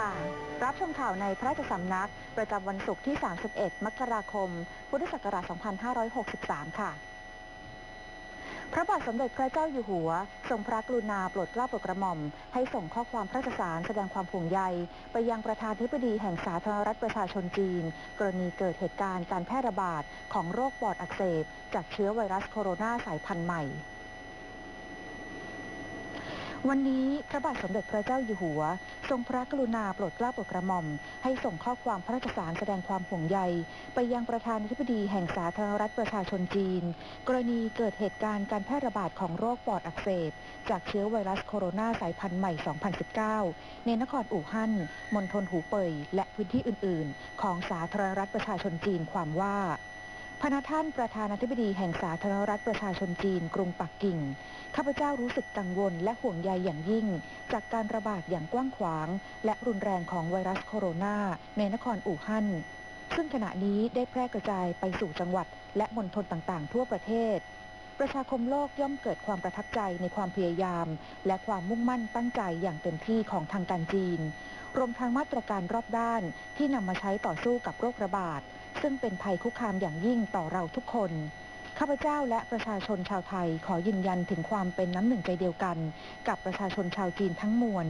ค่ะ รับชมข่าวในพระราชสำนัก ประจำวันศุกร์ที่ 31 มกราคม พุทธศักราช 2563 ค่ะพระบาทสมเด็จพระเจ้าอยู่หัว ทรงพระกรุณาโปรดเกล้าโปรดกระหม่อม ให้ส่งข้อความพระราชสารแสดงความห่วงใย ไปยังประธานธิบดีแห่งสาธารณรัฐประชาชนจีน กรณีเกิดเหตุการณ์การแพร่ระบาดของโรคปอดอักเสบ จากเชื้อไวรัสโคโรนาสายพันธุ์ใหม่ วันนี้พระบาทสมเด็จพระเจ้าอยู่หัว ทรงพระกรุณาโปรดเกล้าโปรดกระหม่อม ให้ส่งข้อความพระราชสารแสดงความห่วงใย ไปยังประธานาธิบดีแห่งสาธารณรัฐประชาชนจีน กรณีเกิดเหตุการณ์การแพร่ระบาดของโรคปอดอักเสบ จากเชื้อไวรัสโคโรนาสายพันธุ์ใหม่ 2019 ในนครอู่ฮั่นมณฑลหูเป่ยและพื้นที่อื่น ๆ ของสาธารณรัฐประชาชนจีนความว่า พระท่านประธานาธิบดีแห่งสาธารณรัฐประชาชนจีนกรุงปักกิ่ง ข้าพเจ้ารู้สึกกังวลและห่วงใยอย่างยิ่ง จากการระบาดอย่างกว้างขวาง และรุนแรงของไวรัสโคโรนาในนครอู่ฮั่น ซึ่งขณะนี้ได้แพร่กระจายไปสู่จังหวัด และมณฑลต่างๆ ทั่วประเทศ ประชาคมโลกย่อมเกิดความประทับใจในความพยายาม และความมุ่งมั่นตั้งใจอย่างเต็มที่ของทางการจีน รวมทั้งมาตรการรอบด้านที่นำมาใช้ต่อสู้กับโรคระบาด ซึ่งเป็นภัยคุกคามอย่างยิ่งต่อเราทุกคน ข้าพเจ้าและประชาชนชาวไทยขอยืนยันถึงความเป็นน้ำหนึ่งใจเดียวกัน กับประชาชนชาวจีนทั้งมวล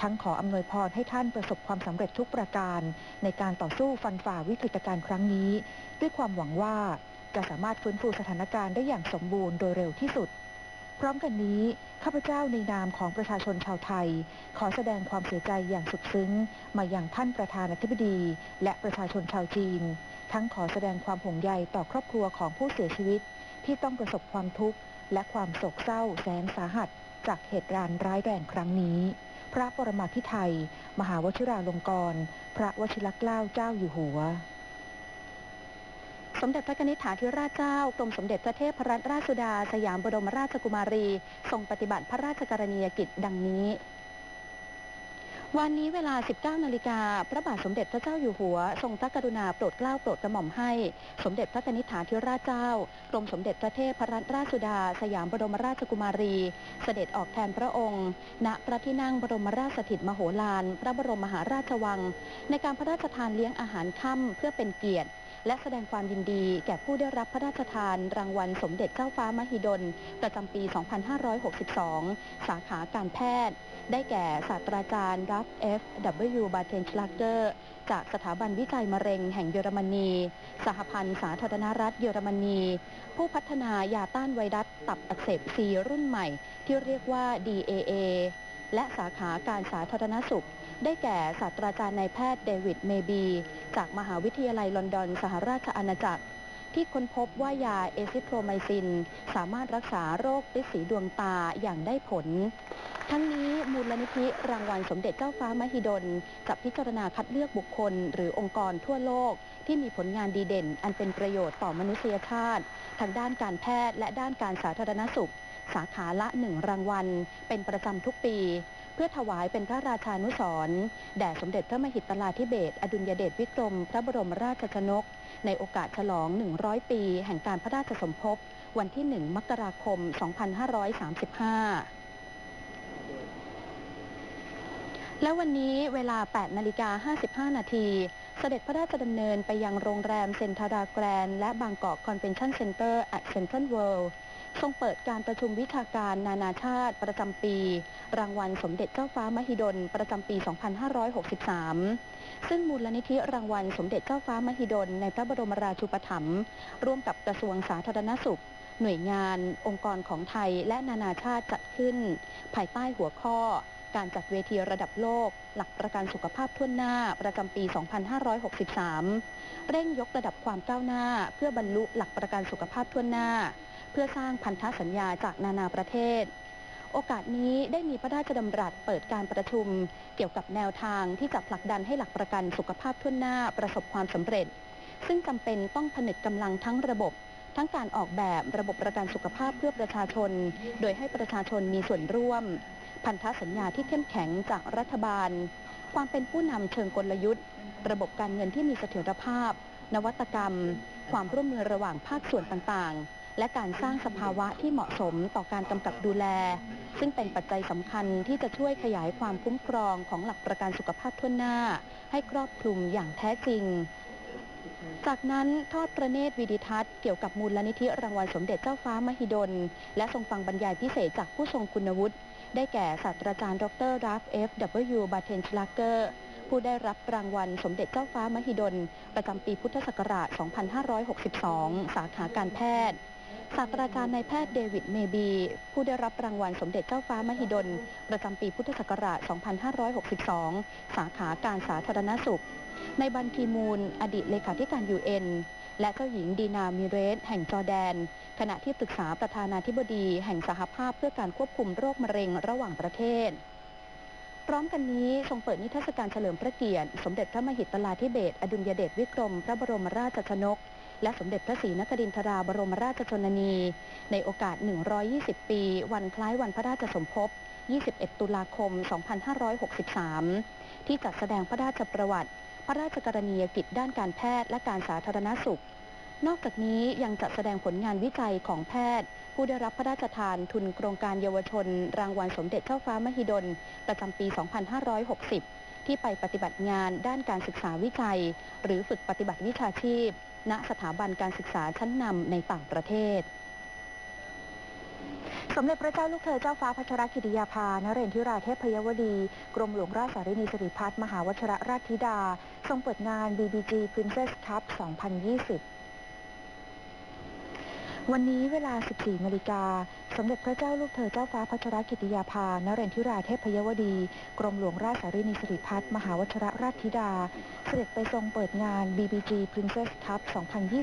ทั้งขออำนวยพรให้ท่านประสบความสำเร็จทุกประการ ในการต่อสู้ฟันฝ่าวิกฤตการณ์ครั้งนี้ ด้วยความหวังว่าจะสามารถฟื้นฟูสถานการณ์ได้อย่างสมบูรณ์โดยเร็วที่สุด พร้อมกันนี้ ข้าพเจ้าในนามของประชาชนชาวไทย ขอแสดงความเสียใจอย่างสุดซึ้ง มาอย่างท่านประธานาธิบดี และประชาชนชาวจีน ทั้งขอแสดงความห่วงใยต่อครอบครัวของผู้เสียชีวิต ที่ต้องประสบความทุกข์ และความโศกเศร้าแสนสาหัส จากเหตุการณ์ร้ายแรงครั้งนี้ พระปรมาภิไธยมหาวชิราลงกรณ์พระวชิรเกล้าเจ้าอยู่หัว สมเด็จพระนิธิถาธิราชเจ้ากรมสมเด็จพระเทพรัตนราชสุดา สยามบรมราชกุมารี ทรงปฏิบัติพระราชกรณียกิจดังนี้ วันนี้เวลา 19 นาฬิกา พระบาทสมเด็จพระเจ้าอยู่หัว ทรงพระกรุณาโปรดเกล้าโปรดกระหม่อมให้ สมเด็จพระนิธิถาธิราชเจ้ากรมสมเด็จพระเทพรัตนราชสุดา สยามบรมราชกุมารี เสด็จออกแทนพระองค์ ณ พระที่นั่งบรมราชสถิตมโหฬาร พระบรมมหาราชวัง ในการพระราชทานเลี้ยงอาหารค่ำเพื่อเป็นเกียรติ และแสดงความยินดีแก่ผู้ได้รับพระราชทาน รางวัลสมเด็จเจ้าฟ้ามหิดล ประจำปี 2562 สาขาการแพทย์ ได้แก่ศาสตราจารย์รับ F. W. b a r t e n s c h l a g e r จากสถาบันวิจัยมะเร็งแห่งเยอรมนี สหพันธ์สาธารณรัฐเยอรมนี ผู้พัฒนายาต้านไวรัสตับอักเสบซีรุ่นใหม่ ที่เรียกว่า DAA และสาขาการสาธารณสุข ได้แก่ศาสตราจารย์นายแพทย์เดวิดเมบี จากมหาวิทยาลัยลอนดอนสหราชอาณาจักร ที่ค้นพบว่ายาเอซิโทรไมซิน สามารถรักษาโรคติดสีดวงตาอย่างได้ผล ทั้งนี้มูลนิธิรางวัลสมเด็จเจ้าฟ้ามหิดลจะพิจารณาคัดเลือกบุคคล หรือองค์กรทั่วโลก ที่มีผลงานดีเด่น อันเป็นประโยชน์ต่อมนุษยชาติ ทางด้านการแพทย์และด้านการสาธารณสุขสาขาละหนึ่งรางวัล เป็นประจำทุกปี เพื่อถวายเป็นพระราชานุสรแด่สมเด็จพระมหิตลาธิเบศอดุลยเดชวิกรม พระบรมราชชนก ในโอกาสฉลอง 100 ปี แห่งการพระราชสมภพวันที่ 1 มกราคม 2535และวันนี้เวลา 8 นาฬิกา 55 นาที เสด็จพระราชดำเนินไปยังโรงแรมเซนทาราแกรน และบางกอกคอนเวนชั่นเซ็นเตอร์ at Central World ทร ทรงเปิดการประชุมวิชาการนานาชาติประจำปี รางวัลสมเด็จเจ้าฟ้ามหิดลประจำปี 2563 ซึ่งมูลนิธิรางวัลสมเด็จเจ้าฟ้ามหิดลในพระบรมราชูปถัมภ์ร่วมกับกระทรวงสาธารณสุข หน่วยงาน องค์กรของไทยและนานาชาติจัดขึ้น ภายใต้หัวข้อ การจัดเวทีระดับโลก หลักประกันสุขภาพทั่วหน้าประจำปี 2563 เร่งยกระดับความก้าวหน้า เพื่อบรรลุหลักประกันสุขภาพทั่วหน้า เพื่อสร้างพันธสัญญาจากนานาประเทศ โอกาสนี้ได้มีพระราชดำรัสเปิดการประชุม เกี่ยวกับแนวทางที่จะผลักดันให้หลักประกันสุขภาพทั่วหน้าประสบความสำเร็จ ซึ่งจำเป็นต้องผนึกกำลังทั้งระบบทั้งการออกแบบระบบประกันสุขภาพเพื่อประชาชน โดยให้ประชาชนมีส่วนร่วม พันธสัญญาที่เข้มแข็งจากรัฐบาล ความเป็นผู้นำเชิงกลยุทธ์ ระบบการเงินที่มีเสถียรภาพ นวัตกรรม ความร่วมมือระหว่างภาคส่วนต่างๆ และการสร้างสภาวะที่เหมาะสมต่อการกำกับดูแล ซึ่งเป็นปัจจัยสำคัญที่จะช่วยขยายความคุ้มครองของหลักประกันสุขภาพทั่วหน้า ให้ครอบคลุมอย่างแท้จริงจากนั้นทอดประเนตรวิดิทัศน์เกี่ยวกับมูลลนิธิรางวัลสมเด็จเจ้าฟ้ามหิดล และทรงฟังบรรยายพิเศษจากผู้ทรงคุณวุฒิ ได้แก่ศาสตราจารย์ ดรราฟเอฟ W บาเทนชลาเกอร์ผู้ได้รับรางวัลสมเด็จเจ้าฟ้ามหิดล ประจำปีพุทธศักราช 2562 สาขาการแพทย์ ศาสตราจารย์นายแพทย์เดวิดเมบี ผู้ได้รับรางวัลสมเด็จเจ้าฟ้ามหิดล ประจำปีพุทธศักราช 2562 สาขาการสาธารณสุข ในบันคีมูล อดีตเลขาธิการยูเอ็นและเจ้าหญิงดีนามิเรส แห่งจอร์แดน ขณะที่ปรึกษาประธานาธิบดีแห่งสหภาพเพื่อการควบคุมโรคมะเร็งระหว่างประเทศ พร้อมกันนี้ทรงเปิดนิทรรศการเฉลิมพระเกียรติ สมเด็จพระมหิตลาธิเบศรอดุลยเดชวิกรม พระบรมราชชนก และสมเด็จพระศรีนครินทราบรมราชชนนี ในโอกาส 120 ปี วันคล้ายวันพระราชสมภพ 21 ตุลาคม 2563 ที่จัดแสดงพระราชประวัติ พระราชกรณียกิจด้านการแพทย์และการสาธารณสุข นอกจากนี้ยังจัดแสดงผลงานวิจัยของแพทย์ ผู้ได้รับพระราชทานทุนโครงการเยาวชน รางวัลสมเด็จเจ้าฟ้ามหิดล ประจำปี 2560 ที่ไปปฏิบัติงานด้านการศึกษาวิจัย หรือฝึกปฏิบัติวิชาชีพ ณสถาบันการศึกษาชั้นนำในต่างประเทศสมเด็จพระเจ้าลูกเธอเจ้าฟ้าพัชรกิติยาภานเรนทิราเทพยวดี กรมหลวงราชสารินีสิริพัฒน์มหาวชรราชธิดา ทรงเปิดงาน BBG Princess Cup 2020 วันนี้เวลา 14นาฬิกา สมเด็จพระเจ้าลูกเธอเจ้าฟ้าพัชรกิติยาภานเรนทิราเทพยวดี กรมหลวงราชสารินีสิริพัฒน์มหาวชรราชธิดา เสด็จไปทรงเปิดงาน BBG Princess Cup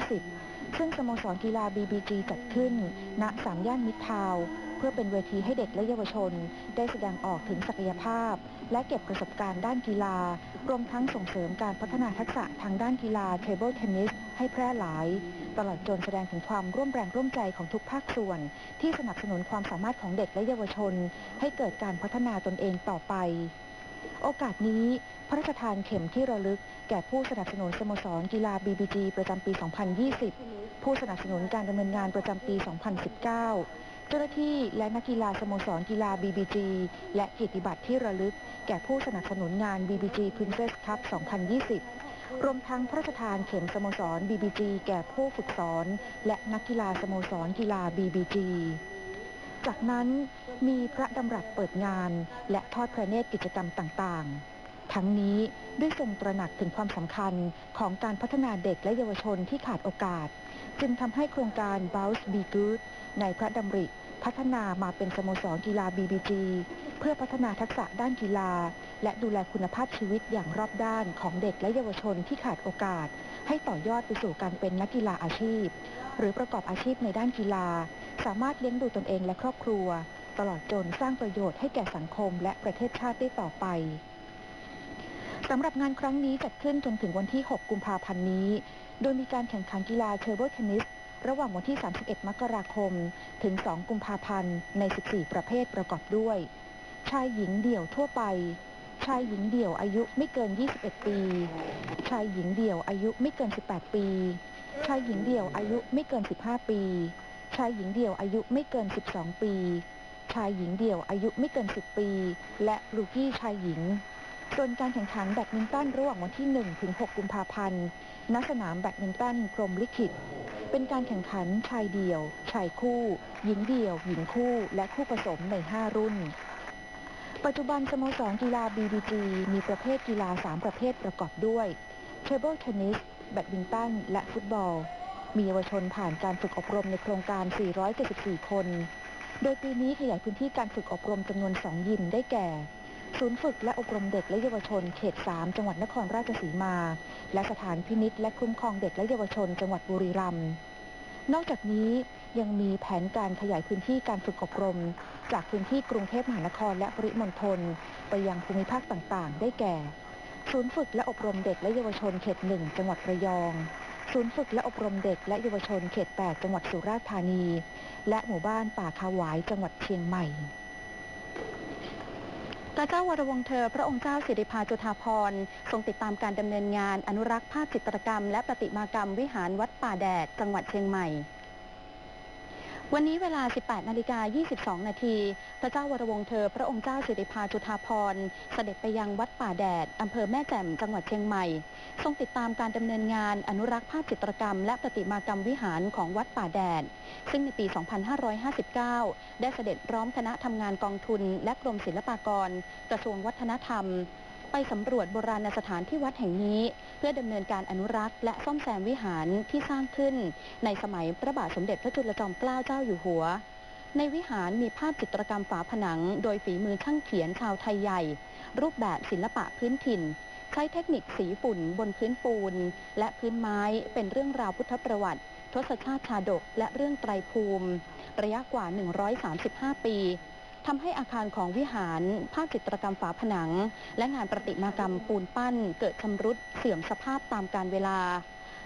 2020 ซึ่งสโมสรกีฬา BBG จัดขึ้น ณ สามย่านมิตรทาวน์ พื่อเป็นเวทีให้เด็กและเยาวชน ได้แสดงออกถึงศักยภาพ และเก็บประสบการณ์ด้านกีฬา รวมทั้งส่งเสริมการพัฒนาทักษะทางด้านกีฬาเทเบิลเทนนิสให้แพร่หลาย ตลอดจนแสดงถึงความร่วมแรงร่วมใจของทุกภาคส่วน ที่สนับสนุนความสามารถของเด็กและเยาวชน ให้เกิดการพัฒนาตนเองต่อไป โอกาสนี้พระราชทานเข็มที่ระลึก แก่ผู้สนับสนุนสโมสรกีฬา BBG ประจำปี 2020 ผู้สนับสนุนการดำเนินงานประจำปี 2019 เจ้าหน้าที่และนักกีฬาสโมสรกีฬา BBG และเกียรติบัตรที่ระลึก แก่ผู้สนับสนุนงาน BBG Princess Cup 2020 รวมทั้งพระราชทานเข็มสโมสร BBG แก่ผู้ฝึกสอน และนักกีฬาสโมสรกีฬา BBG จากนั้นมีพระดำรัสเปิดงาน และทอดพระเนตรกิจกรรมต่างๆ ทั้งนี้ได้ทรงตระหนักถึงความสำคัญของการพัฒนาเด็กและเยาวชนที่ขาดโอกาส จึงทำให้โครงการ Bounce Be Good ในพระดำริ พัฒนามาเป็นสโมสรกีฬา BBG เพื่อพัฒนาทักษะด้านกีฬา และดูแลคุณภาพชีวิตอย่างรอบด้านของเด็กและเยาวชนที่ขาดโอกาส ให้ต่อยอดไปสู่การเป็นนักกีฬาอาชีพ หรือประกอบอาชีพในด้านกีฬา สามารถเลี้ยงดูตนเองและครอบครัว ตลอดจนสร้างประโยชน์ให้แก่สังคมและประเทศชาติได้ต่อไป สำหรับงานครั้งนี้จัดขึ้นจนถึงวันที่ 6 กุมภาพันธ์นี้ โดยมีการแข่งขันกีฬาเทเบิลเทนนิสระหว่างวันที่ 31 มกราคม ถึง 2 กุมภาพันธ์ใน 14 ประเภทประกอบด้วย ชายหญิงเดี่ยวทั่วไป ชายหญิงเดี่ยวอายุไม่เกิน 21 ปี ชายหญิงเดี่ยวอายุไม่เกิน 18 ปี ชายหญิงเดี่ยวอายุไม่เกิน 15 ปี ชายหญิงเดี่ยวอายุไม่เกิน 12 ปี ชายหญิงเดี่ยวอายุไม่เกิน 10 ปี และลูกี้ชายหญิง ส่วนการแข่งขันแบดมินตันระหว่างวันที่ 1 ถึง 6 กุมภาพันธ์ ณ สนามแบดมินตันพรมลิขิต เป็นการแข่งขันชายเดี่ยว ชายคู่ หญิงเดี่ยว หญิงคู่ และคู่ผสมใน 5 รุ่น ปัจจุบันสโมสรกีฬา BBG มีประเภทกีฬา 3 ประเภทประกอบด้วยเทเบิลเทนนิส แบดมินตัน และฟุตบอล มีเยาวชนผ่านการฝึกอบรมในโครงการ 474 คน โดยปีนี้ขยายพื้นที่การฝึกอบรมจำนวน 2 ยิมได้แก่ ศูนย์ฝึกและอบรมเด็กและเยาวชนเขต 3 จังหวัดนครราชสีมา และสถานพินิษและคุ้มครองเด็กและเยาวชน จังหวัดบุรีรัมย์นอกจากนี้ยังมีแผนการขยายพื้นที่การฝึกอบรม จากพื้นที่กรุงเทพมหานครและปริมณฑลไปยังภูมิภาคต่างๆ ได้แก่ ศูนย์ฝึกและอบรมเด็กและเยาวชนเขต 1 จังหวัดระยอง ศูนย์ฝึกและอบรมเด็กและเยาวชนเขต 8 จังหวัดสุราษฎร์ธานี และหมู่บ้านป่าคาหวายจังหวัดเชียงใหม่ พระเจ้าวรวงศ์เธอ พระองค์เจ้าสิริพาจุฑาภรทรงติดตามการดำเนินงานอนุรักษ์ภาพจิตรกรรม และประติมากรรมวิหารวัดป่าแดด จังหวัดเชียงใหม่ วันนี้เวลา 18 นาฬิกา 22 นาที พระเจ้าวรวงศ์เธอ พระองค์เจ้าสิริพาจุฑาภรณ์เสด็จไปยังวัดป่าแดด อำเภอแม่แจ่ม จังหวัดเชียงใหม่ ทรงติดตามการดำเนินงานอนุรักษ์ภาพจิตรกรรม และประติมากรรมวิหารของวัดป่าแดด ซึ่งในปี 2559 ได้เสด็จร้อมคณะทำงานกองทุน และกรมศิลปากร กระทรวงวัฒนธรรม ไปสำรวจโบราณสถานที่วัดแห่งนี้ เพื่อดำเนินการอนุรักษ์ และซ่อมแซมวิหารที่สร้างขึ้น ในสมัยพระบาทสมเด็จพระจุลจอมเกล้าเจ้าอยู่หัว ในวิหารมีภาพจิตรกรรมฝาผนัง โดยฝีมือช่างเขียนชาวไทยใหญ่ รูปแบบศิลปะพื้นถิ่น ใช้เทคนิคสีฝุ่นบนพื้นปูน และพื้นไม้เป็นเรื่องราวพุทธประวัติ ทศชาติชาดกและเรื่องไตรภูมิ ระยะกว่า 135 ปี ทำให้อาคารของวิหารภาพจิตรกรรมฝาผนัง และงานประติมากรรมปูนปั้น เกิดชำรุดเสื่อมสภาพตามกาลเวลา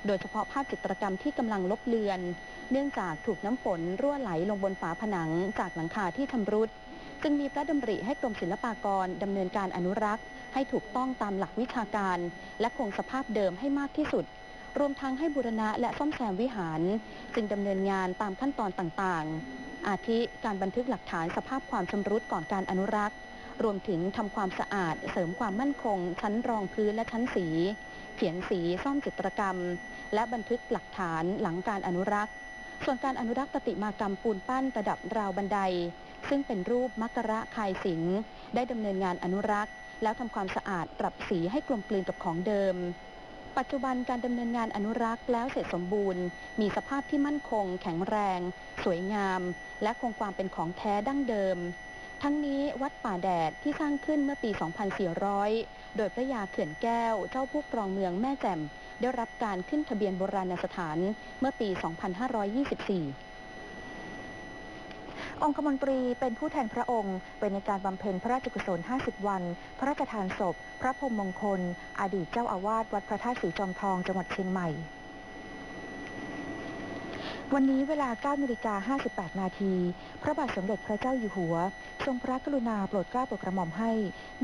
โดยเฉพาะภาพจิตรกรรมที่กำลังลบเลือน เนื่องจากถูกน้ำฝนรั่วไหลลงบนฝาผนังจากหลังคาที่ชำรุดจึงมีพระดำริให้กรมศิลปากรดำเนินการอนุรักษ์ ให้ถูกต้องตามหลักวิชาการ และคงสภาพเดิมให้มากที่สุด รวมทั้งให้บูรณะและซ่อมแซมวิหาร จึงดำเนินงานตามขั้นตอนต่างๆ อาทิการบันทึกหลักฐานสภาพความชำรุดก่อนการอนุรักษ์ รวมถึงทำความสะอาด เสริมความมั่นคง ชั้นรองพื้นและชั้นสี เขียนสีซ่อมจิตรกรรม และบันทึกหลักฐานหลังการอนุรักษ์ ส่วนการอนุรักษ์ประติมากรรมปูนปั้นประดับราวบันได ซึ่งเป็นรูปมักกระคายสิงได้ดำเนินงานอนุรักษ์ แล้วทำความสะอาดปรับสีให้กลมกลืนกับของเดิม ปัจจุบันการดำเนินงานอนุรักษ์แล้วเสร็จสมบูรณ์ มีสภาพที่มั่นคง แข็งแรง สวยงาม และคงความเป็นของแท้ดั้งเดิม ทั้งนี้วัดป่าแดดที่สร้างขึ้นเมื่อปี 2400 โดยพระยาเขื่อนแก้ว เจ้าผู้ครองเมืองแม่แจ่ม ได้รับการขึ้นทะเบียนโบราณสถานเมื่อปี 2524 องคมนตรีเป็นผู้แทนพระองค์ไปในการบำเพ็ญพระราชกุศล 50 วัน พระราชทานศพ พระพรมมงคล อดีตเจ้าอาวาสวัดพระธาตุสีจอมทองจังหวัดเชียงใหม่ วันนี้เวลา 9นาฬิกา58 นาที พระบาทสมเด็จพระเจ้าอยู่หัว ทรงพระกรุณาโปรดเกล้าโปรดกระหม่อมให้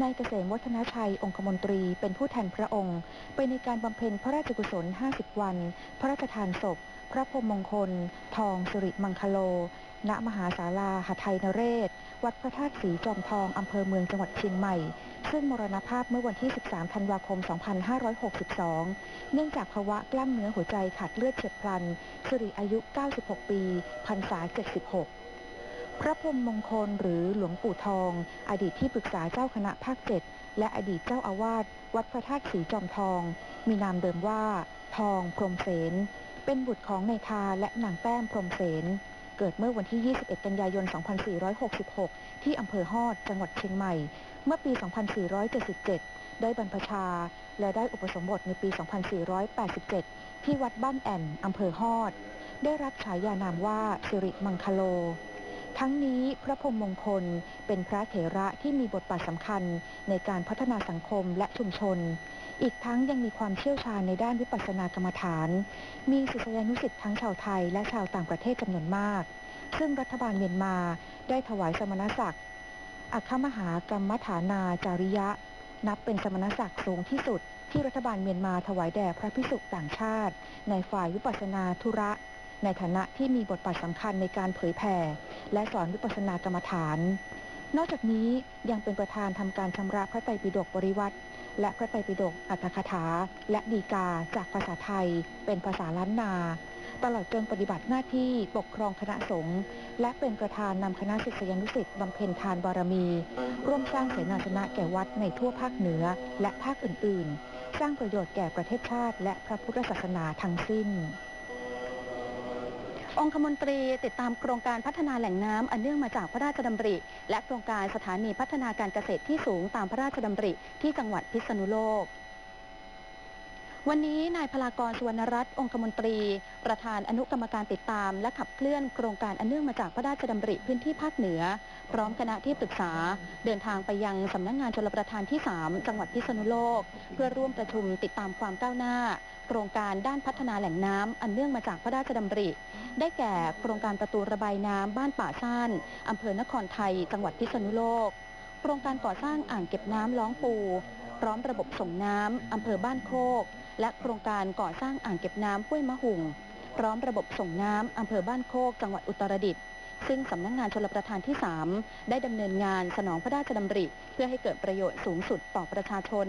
นายเกษมวัฒนชัยองคมนตรีเป็นผู้แทนพระองค์ ไปในการบำเพ็ญพระราชกุศล 50 วัน พระราชทานศพ พระพรมมงคล ทองสิริมังคโล ณ มหาศาลาหทัยนเรศ วัดพระธาตุสีจอมทอง อำเภอเมืองจังหวัดเชียงใหม่ ซึ่งมรณภาพเมื่อวันที่ 13 ธันวาคม 2562 เนื่องจากภาวะกล้ามเนื้อหัวใจขาดเลือดเฉียบพลัน สิริอายุ 96 ปี พรรษา 76พระพรมมงคลหรือหลวงปู่ทอง อดีตที่ปรึกษาเจ้าคณะภาค7และอดีตเจ้าอาวาสวัดพระธาตุสีจอมทอง มีนามเดิมว่า ทองพรมเสน เป็นบุตรของนายทาและนางแต้มพรมเสนเกิดเมื่อวันที่ 21 กันยายน 2466 ที่อำเภอฮอด จังหวัดเชียงใหม่ เมื่อปี 2477 ได้บรรพชา และได้อุปสมบทในปี 2487 ที่วัดบ้านแอ่นอำเภอฮอด ได้รับฉายานามว่าสิริมังคโล ทั้งนี้พระพรมมงคลเป็นพระเถระที่มีบทบาทสำคัญในการพัฒนาสังคมและชุมชน อีกทั้งยังมีความเชี่ยวชาญในด้านวิปัสสนากรรมฐาน มีศิษยานุศิษย์ทั้งชาวไทยและชาวต่างประเทศจำนวนมาก ซึ่งรัฐบาลเมียนมาได้ถวายสมณศักดิ์อัครมหากรรมฐานาจาริยะ นับเป็นสมณศักดิ์สูงที่สุด ที่รัฐบาลเมียนมาถวายแด่พระพิสุต่างชาติ ในฝ่ายวิปัสสนาธุระ ในฐานะที่มีบทบาทสำคัญในการเผยแผ่ และสอนวิปัสสนากรรมฐาน นอกจากนี้ยังเป็นประธานทำการชำระพระไตรปิฎกบริวัติ และพระไตรปิฎกอัตถคถา และดีกาจากภาษาไทย เป็นภาษาล้านนา ตลอดจนปฏิบัติหน้าที่ปกครองคณะสงฆ์และเป็นประธานนำคณะศิษยานุศิษย์บำเพ็ญทานบารมี ร่วมสร้างเสนาสนะแก่วัดในทั่วภาคเหนือและภาคอื่น ๆ สร้างประโยชน์แก่ประเทศชาติ และพระพุทธศาสนาทั้งสิ้น องคมนตรีติดตามโครงการพัฒนาแหล่งน้ำอันเนื่องมาจากพระราชดำริ และโครงการสถานีพัฒนาการเกษตรที่สูงตามพระราชดำริที่จังหวัดพิษณุโลก วันนี้นายพลากรสุวรรณรัตน์องคมนตรี ประธานอนุกรรมการติดตาม และขับเคลื่อนโครงการอันเนื่องมาจากพระราชดำริพื้นที่ภาคเหนือ พร้อมคณะที่ปรึกษา เดินทางไปยังสำนักงงานชลประทานที่ 3 จังหวัดพิษณุโลก เพื่อร่วมประชุมติดตามความก้าวหน้า โครงการด้านพัฒนาแหล่งน้ำอันเนื่องมาจากพระราชดำริ ได้แก่โครงการประตูระบายน้ำบ้านป่าซ่านอำเภอนครไทย จังหวัดพิษณุโลกโครงการก่อสร้างอ่างเก็บน้ำล้องปู พร้อมระบบส่งน้ำอำเภอบ้านโคก และโครงการก่อสร้างอ่างเก็บน้ำห้วยมะหุง พร้อมระบบส่งน้ำอำเภอบ้านโคก จังหวัดอุตรดิตถ์ซึ่งสำนักงงานชลประทานที่ 3 ได้ดำเนินงานสนองพระราชดำริ เพื่อให้เกิดประโยชน์สูงสุดต่อประชาชน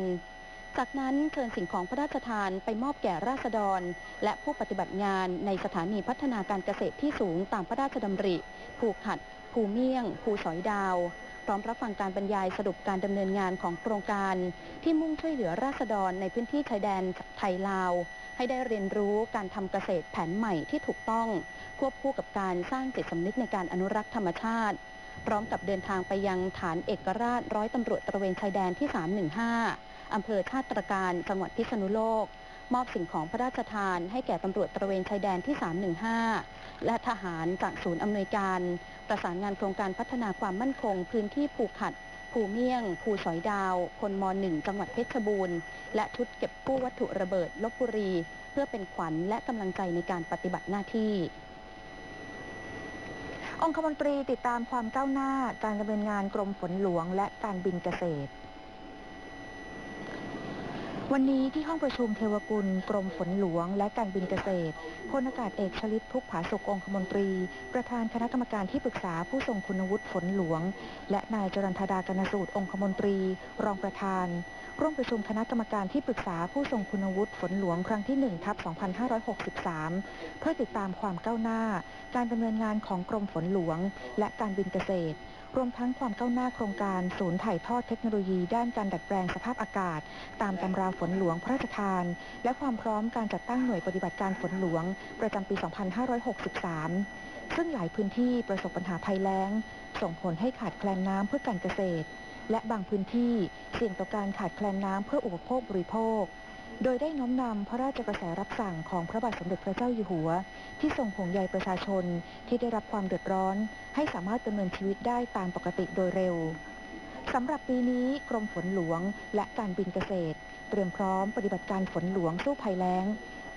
จากนั้นเชิญสิ่งของพระราชทานไปมอบแก่ราษฎร และผู้ปฏิบัติงานในสถานีพัฒนาการเกษตรที่สูงตามพระราชดำริผูกขัด ภูเมี่ยง ภูสอยดาว พร้อมรับฟังการบรรยายสรุปการดำเนินงานของโครงการ ที่มุ่งช่วยเหลือราษฎรในพื้นที่ชายแดนไทยลาว ให้ได้เรียนรู้การทำเกษตรแผนใหม่ที่ถูกต้อง ควบคู่กับการสร้างจิตสำนึกในการอนุรักษ์ธรรมชาติ พร้อมกับเดินทางไปยังฐานเอกราชร้อยตำรวจตระเวนชายแดนที่ 315อำเภอชาติตรการจังหวัดพิษณุโลก มอบสิ่งของพระราชทาน ให้แก่ตำรวจตระเวนชายแดนที่ 315 และทหารจากศูนย์อำนวยการ ประสานงานโครงการพัฒนาความมั่นคง พื้นที่ภูขัด ภูเมี่ยง ภูสอยดาว พลม .1 จังหวัดเพชรบูรณ์ และชุดเก็บกู้วัตถุระเบิดลบบุรี เพื่อเป็นขวัญและกำลังใจในการปฏิบัติหน้าที่องคมนตรีติดตามความก้าวหน้าการดำเนินงานกรมฝนหลวงและการบินเกษตร วันนี้ที่ห้องประชุมเทวกุล กรมฝนหลวง และการบินเกษตรพลอากาศเอกชลิตพุกผาสุกองคมนตรี ประธานคณะกรรมการที่ปรึกษาผู้ทรงคุณวุฒิฝนหลวง และนายจรันทดากนสูตรองคมนตรี รองประธาน ร่วมประชุมคณะกรรมการที่ปรึกษาผู้ทรงคุณวุฒิฝนหลวงครั้งที่1ทับ2563 เพื่อติดตามความก้าวหน้า การดำเนินงานของกรมฝนหลวง และการบินเกษตร รวมทั้งความก้าวหน้าโครงการศูนย์ถ่ายทอดเทคโนโลยีด้านการดัดแปลงสภาพอากาศ ตามตำราฝนหลวงพระราชทาน และความพร้อมการจัดตั้งหน่วยปฏิบัติการฝนหลวง ประจำปี 2563 ซึ่งหลายพื้นที่ประสบปัญหาภัยแล้ง ส่งผลให้ขาดแคลนน้ำเพื่อการเกษตร และบางพื้นที่เสี่ยงต่อการขาดแคลนน้ำเพื่ออุปโภคบริโภค โดยได้น้อมนำพระราชกระแสรับสั่งของพระบาทสมเด็จพระเจ้าอยู่หัว ที่ทรงห่วงใยประชาชนที่ได้รับความเดือดร้อน ให้สามารถดำเนินชีวิตได้ตามปกติโดยเร็วสำหรับปีนี้กรมฝนหลวงและการบินเกษตร เตรียมพร้อมปฏิบัติการฝนหลวงสู้ภัยแล้ง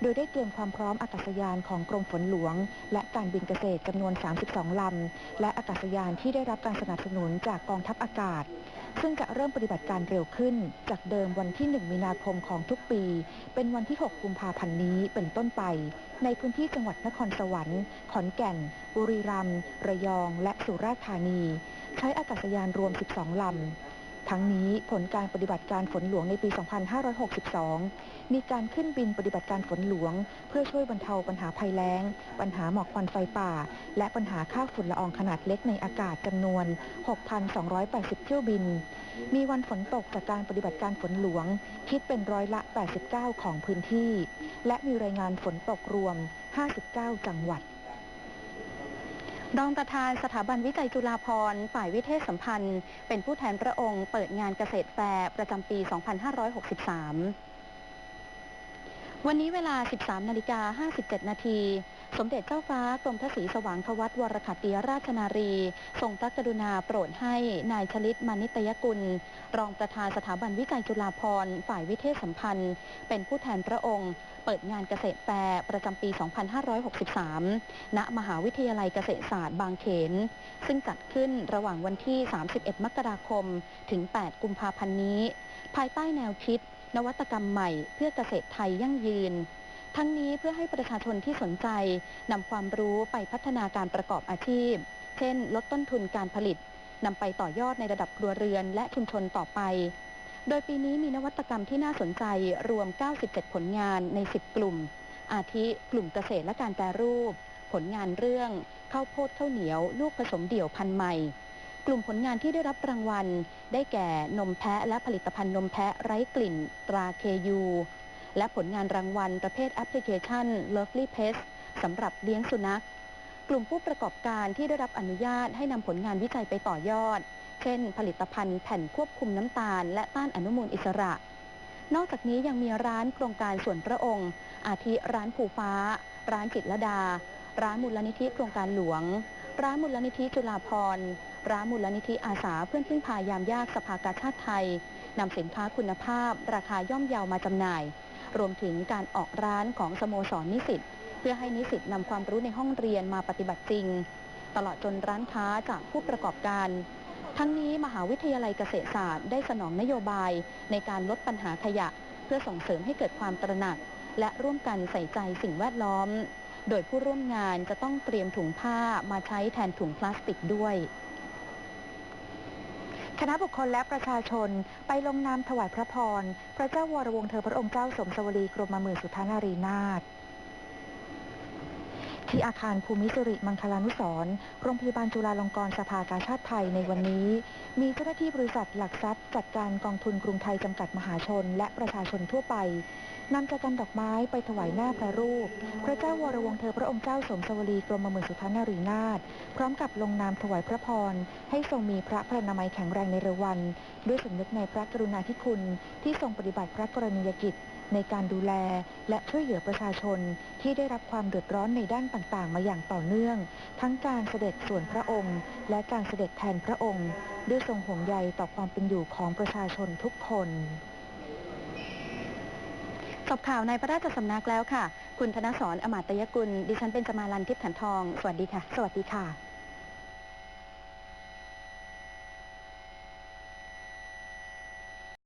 โดยได้เตรียมความพร้อมอากาศยานของกรมฝนหลวง และการบินเกษตรจำนวน 32 ลำ และอากาศยานที่ได้รับการสนับสนุนจากกองทัพอากาศ ซึ่งจะเริ่มปฏิบัติการเร็วขึ้น จากเดิมวันที่ 1 มีนาคมของทุกปี เป็นวันที่ 6 กุมภาพันธ์นี้เป็นต้นไป ในพื้นที่จังหวัดนครสวรรค์ ขอนแก่น บุรีรัมย์ ระยอง และสุราษฎร์ธานี ใช้อากาศยานรวม 12 ลำ ทั้งนี้ผลการปฏิบัติการฝนหลวงในปี 2562 มีการขึ้นบินปฏิบัติการฝนหลวง เพื่อช่วยบรรเทาปัญหาภัยแล้ง ปัญหาหมอกควันไฟป่า และปัญหาค่าฝุ่นละอองขนาดเล็กในอากาศจำนวน 6,280 เที่ยวบิน มีวันฝนตกจากการปฏิบัติการฝนหลวง คิดเป็นร้อยละ 89 ของพื้นที่ และมีรายงานฝนตกรวม 59 จังหวัด รองประธานสถาบันวิจัยจุฬาภรณ์ฝ่ายวิเทศสัมพันธ์ เป็นผู้แทนพระองค์เปิดงานเกษตรแฟร์ประจำปี 2563 วันนี้เวลา 13 นาฬิกา 57 นาที สมเด็จเจ้าฟ้ากรมทศรีสว่างควัตวรคัตติยราชนารี ทรงพระกรุณาโปรดให้นายชลิตมานิตยกุล รองประธานสถาบันวิจัยจุฬาภรณ์ฝ่ายวิเทศสัมพันธ์ เป็นผู้แทนพระองค์ เปิดงานเกษตรแฟร์ประจำปี 2563 ณ มหาวิทยาลัยเกษตรศาสตร์บางเขน ซึ่งจัดขึ้นระหว่างวันที่ 31 มกราคม ถึง 8 กุมภาพันธ์นี้ ภายใต้แนวคิด นวัตกรรมใหม่เพื่อเกษตรไทยยั่งยืน ทั้งนี้เพื่อให้ประชาชนที่สนใจนำความรู้ไปพัฒนาการประกอบอาชีพ เช่น ลดต้นทุนการผลิตนำไปต่อยอดในระดับครัวเรือนและชุมชนต่อไป โดยปีนี้มีนวัตกรรมที่น่าสนใจรวม 97 ผลงานใน 10 กลุ่ม อาทิกลุ่มเกษตรและการแปรรูป ผลงานเรื่องข้าวโพดข้าวเหนียว ลูกผสมเดี่ยวพันธุ์ใหม่ กลุ่มผลงานที่ได้รับรางวัล ได้แก่นมแพะและผลิตภัณฑ์นมแพะไร้กลิ่น ตราเคยู และผลงานรางวัลประเภทแอปพลิเคชัน Lovely Pet สำหรับเลี้ยงสุนัข กลุ่มผู้ประกอบการที่ได้รับอนุญาตให้นำผลงานวิจัยไปต่อยอด เช่น ผลิตภัณฑ์แผ่นควบคุมน้ำตาล และต้านอนุมูลอิสระ นอกจากนี้ยังมีร้านโครงการส่วนพระองค์ อาทิร้านภูฟ้า ร้านจิตรดา ร้านมูลนิธิโครงการหลวง ร้านมูลนิธิจุฬาภรณ์ร้านมูลนิธิอาสาเพื่อนพึ่งพายามยากสภากาชาติไทยนำสินค้าคุณภาพ ราคาย่อมเยามาจำหน่าย รวมถึงการออกร้านของสโมสรนิสิตเพื่อให้นิสิตนำความรู้ในห้องเรียนมาปฏิบัติจริง ตลอดจนร้านค้าจากผู้ประกอบการ ทั้งนี้มหาวิทยาลัยเกษตรศาสตร์ได้สนองนโยบายในการลดปัญหาขยะ เพื่อส่งเสริมให้เกิดความตระหนัก และร่วมกันใส่ใจสิ่งแวดล้อม โดยผู้ร่วมงานจะต้องเตรียมถุงผ้ามาใช้แทนถุงพลาสติกด้วย คณะบุคคลและประชาชนไปลงนามถวายพระพร พระเจ้าวรวงศ์เธอพระองค์เจ้าสมสวรีกรมหมื่นสุทธานารีนาถ ที่อาคารภูมิสิริมังคลานุสรณ์โรงพยาบาลจุฬาลงกรณ์สภากาชาติไทยในวันนี้ มีเจ้าหน้าที่บริษัทหลักทรัพย์ จัดการกองทุนกรุงไทยจำกัดมหาชน และประชาชนทั่วไปนำจักรดอกไม้ไปถวายหน้าพระรูป พระเจ้าวรวงศ์เธอพระองค์เจ้าสมสวรีกรมหมื่นสุทนารีนาถพร้อมกับลงนามถวายพระพร ให้ทรงมีพระพรรณนามัยแข็งแรงในเร็ววัน ด้วยสำนึกในพระกรุณาธิคุณที่ทรงปฏิบัติพระกรณียกิจ ในการดูแลและช่วยเหลือประชาชนที่ได้รับความเดือดร้อนในด้านต่างๆ มาอย่างต่อเนื่อง ทั้งการเสด็จส่วนพระองค์ และการเสด็จแทนพระองค์ด้วยทรงห่วงใยต่อความเป็นอยู่ของประชาชนทุกคนจบข่าวในพระราชสำนักแล้วค่ะ คุณธนสรอมาตยกุล ดิฉันเป็นจมาลันทิพย์ขันทอง สวัสดีค่ะ สวัสดีค่ะ